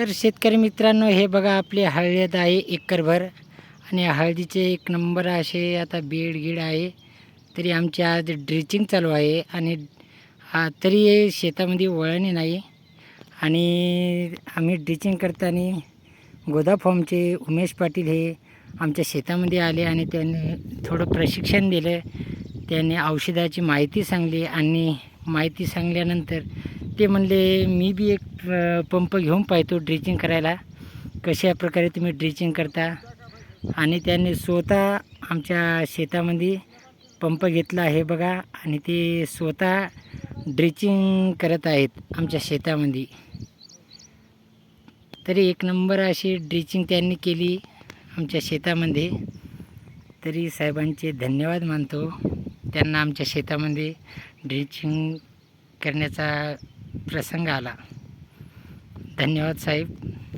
तर शेतकरी मित्रांनो हे बघा आपली हळद आहे एकरभर आणि हळदीचे एक नंबर असे आता बेड गीड आहे. तरी आमची आज ड्रिचिंग चालू आहे आणि तरी शेतामध्ये वळणे नाही. आणि आम्ही ड्रिचिंग करताना गोदा फॉर्मचे उमेश पाटील हे आमच्या शेतामध्ये आले आणि त्यांनी थोडं प्रशिक्षण दिलं. त्यांनी औषधाची माहिती सांगली आणि माहिती सांगल्यानंतर ते म्हणले मी बी एक पंप घेऊन पाहतो ड्रिचिंग करायला. कशा प्रकारे तुम्ही ड्रिचिंग करता? आणि त्यांनी स्वतः आमच्या शेतामध्ये पंप घेतला आहे बघा. आणि ते स्वतः ड्रिचिंग करत आहेत आमच्या शेतामध्ये. तरी एक नंबर अशी ड्रिचिंग त्यांनी केली आमच्या शेतामध्ये. तरी साहेबांचे धन्यवाद मानतो. त्यांना आमच्या शेतामध्ये ड्रिचिंग करण्याचा प्रसंग आला. धन्यवाद साहेब.